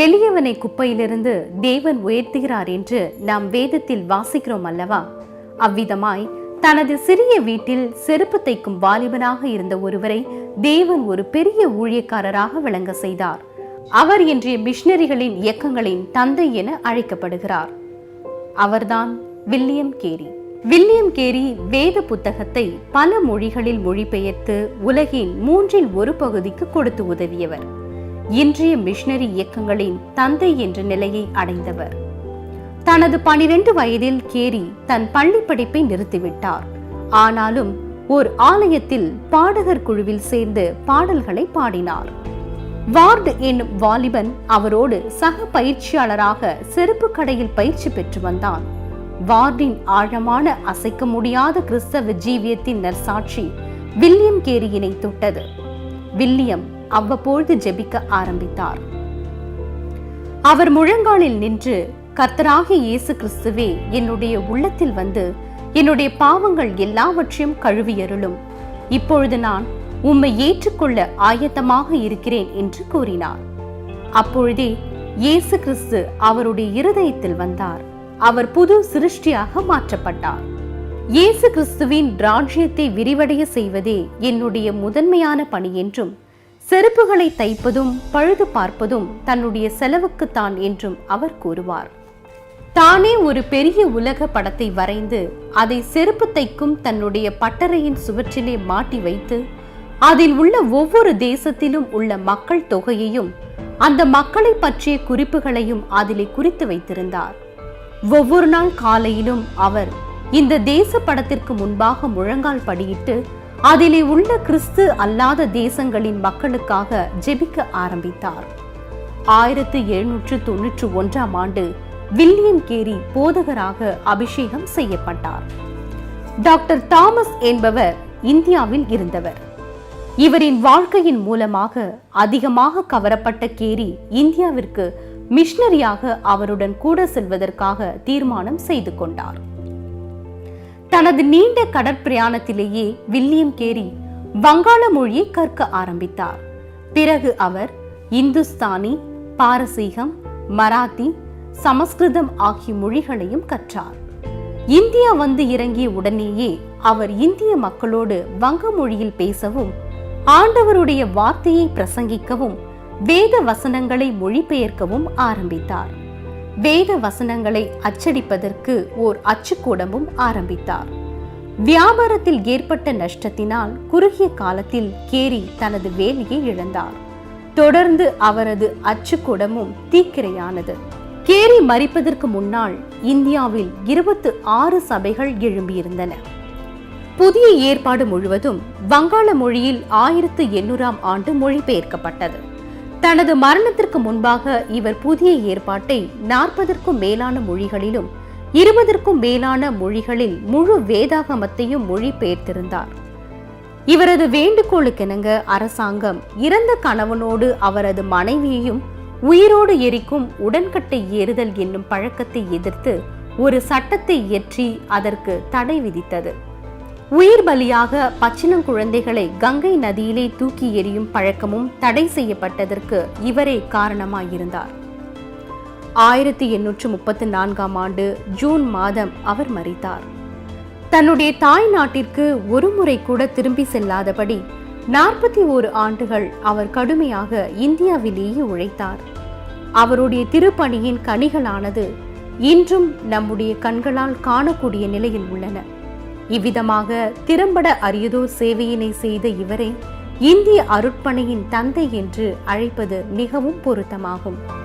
எளியவனை குப்பையிலிருந்து தேவன் உயர்த்துகிறார் என்று நாம் வேதத்தில் வாசிக்கிறோம் அல்லவா? அவ்விதமாய் தனது சிறிய வீட்டில் செருப்பு தைக்கும் வாலிபனாக இருந்த ஒருவரை தேவன் ஒரு பெரிய ஊழியக்காரராக விளங்க செய்தார். அவர் இன்றைய மிஷினரிகளின் இயக்கங்களின் தந்தை என அழைக்கப்படுகிறார். அவர்தான் வில்லியம் கேரி. வில்லியம் கேரி வேத புத்தகத்தை பல மொழிகளில் மொழிபெயர்த்து உலகின் மூன்றில் ஒரு பகுதிக்கு கொடுத்து உதவியவர். இன்றைய மிஷனரி இயக்கங்களின் தந்தை என்ற நிலையை அடைந்தவர். தனது பனிரெண்டு வயதில் கேரி தன் பள்ளி படிப்பை நிறுத்திவிட்டார். ஆனாலும் ஓர் ஆலயத்தில் பாடகர் குழுவில் சேர்ந்து பாடல்களை பாடினார். வார்டு என்னும் வாலிபன் அவரோடு சக பயிற்சியாளராக செருப்பு கடையில் பயிற்சி பெற்று வந்தான். வார்டின் ஆழமான அசைக்க முடியாத கிறிஸ்தவ ஜீவியத்தின் நற்சாட்சி வில்லியம் கேரியினை தொட்டது. வில்லியம் அவ்வப்பொழுது ஜெபிக்க ஆரம்பித்தார். அவர் முழங்காலில் நின்று கர்த்தராகி இயேசு கிறிஸ்துவே என்னுடைய உள்ளத்தில் வந்து என்னுடைய பாவங்கள் எல்லாவற்றையும் கழுவியருளும். இப்பொழுது நான் உம்மை ஏற்றுக்கொள்ள ஆயத்தமாக இருக்கிறேன் என்று கூறினார். அப்பொழுதே இயேசு கிறிஸ்து அவருடைய இருதயத்தில் வந்தார். அவர் புது சிருஷ்டியாக மாற்றப்பட்டார். இயேசு கிறிஸ்துவின் ராஜ்யத்தை விரிவடைய செய்வதே என்னுடைய முதன்மையான பணி என்றும் செருப்புகளை தைப்பதும் பழுது பார்ப்பதும் தன்னுடைய செலவுக்குத்தான் என்றும் அவர் கூறுவார். தானே ஒரு பெரிய உலக படத்தை வரைந்து அதை செருப்பு தைக்கும் தன்னுடைய பட்டறையின் சுவற்றிலே மாட்டி வைத்து அதில் உள்ள ஒவ்வொரு தேசத்திலும் உள்ள மக்கள் தொகையையும் அந்த மக்களை பற்றிய குறிப்புகளையும் அதிலே குறித்து வைத்திருந்தார். ஒவ்வொரு நாள் காலையிலும் அவர் இந்த தேச படத்திற்கு முன்பாக முழங்கால் படியிட்டு அதிலே உள்ள கிறிஸ்து அல்லாத தேசங்களின் மக்களுக்காக ஜெபிக்க ஆரம்பித்தார். ஆயிரத்து எழுநூற்று தொன்னூற்று ஒன்றாம் ஆண்டு வில்லியம் கேரி போதகராக அபிஷேகம் செய்யப்பட்டார். டாக்டர் தாமஸ் என்பவர் இந்தியாவில் இருந்தவர். இவரின் வாழ்க்கையின் மூலமாக அதிகமாக கவரப்பட்ட கேரி இந்தியாவிற்கு மிஷனரியாக அவருடன் கூட செல்வதற்காக தீர்மானம் செய்து கொண்டார். தனது நீண்ட கடற்பிரயாணத்திலேயே வில்லியம் கேரி வங்காள மொழியை கற்க ஆரம்பித்தார். பிறகு அவர் இந்துஸ்தானி பாரசீகம் மராத்தி சமஸ்கிருதம் ஆகிய மொழிகளையும் கற்றார். இந்தியா வந்து இறங்கிய உடனேயே அவர் இந்திய மக்களோடு வங்க மொழியில் பேசவும் ஆண்டவருடைய வார்த்தையை பிரசங்கிக்கவும் வேத வசனங்களை மொழிபெயர்க்கவும் ஆரம்பித்தார். வேத வசனங்களை அச்சடிப்பதற்கு ஓர் அச்சுக்கூடமும் ஆரம்பித்தார். வியாபாரத்தில் ஏற்பட்ட நஷ்டத்தினால் குறுகிய காலத்தில் கேரி தனது வேலையை இழந்தார். தொடர்ந்து அவரது அச்சுக்கூடமும் தீக்கிரையானது. கேரி மறிப்பதற்கு முன்னால் இந்தியாவில் இருபத்து ஆறு சபைகள் எழும்பியிருந்தன. புதிய ஏற்பாடு முழுவதும் வங்காள மொழியில் ஆயிரத்து எண்ணூறாம் ஆண்டு மொழிபெயர்க்கப்பட்டது. தனது மரணத்திற்கு முன்பாக இவர் புதிய ஏற்பாட்டை நாற்பதற்கும் மேலான மொழிகளிலும் இருபதற்கும் மேலான மொழிகளில் முழு வேதாகமத்தையும் மொழிபெயர்த்திருந்தார். இவரது வேண்டுகோளுக்கிணங்க அரசாங்கம் இறந்த கணவனோடு அவரது மனைவியையும் உயிரோடு எரிக்கும் உடன்கட்டை ஏறுதல் என்னும் பழக்கத்தை எதிர்த்து ஒரு சட்டத்தை இயற்றி அதற்கு தடை விதித்தது. உயிர் பலியாக பச்சிளங்குழந்தைகளை கங்கை நதியிலே தூக்கி எறியும் பழக்கமும் தடை செய்யப்பட்டதற்கு இவரே காரணமாயிருந்தார். ஆயிரத்தி எண்ணூற்று முப்பத்தி நான்காம் ஆண்டு ஜூன் மாதம் அவர் மறித்தார். தன்னுடைய தாய் நாட்டிற்கு ஒரு முறை கூட திரும்பி செல்லாதபடி நாற்பத்தி ஓரு ஆண்டுகள் அவர் கடுமையாக இந்தியாவிலேயே உழைத்தார். அவருடைய திருப்பணியின் கனிகளானது இன்றும் நம்முடைய கண்களால் காணக்கூடிய நிலையில் உள்ளன. இவ்விதமாக திறம்பட அரியதோர் சேவையினை செய்த இவரை இந்திய அருட்பணியின் தந்தை என்று அழைப்பது மிகவும் பொருத்தமாகும்.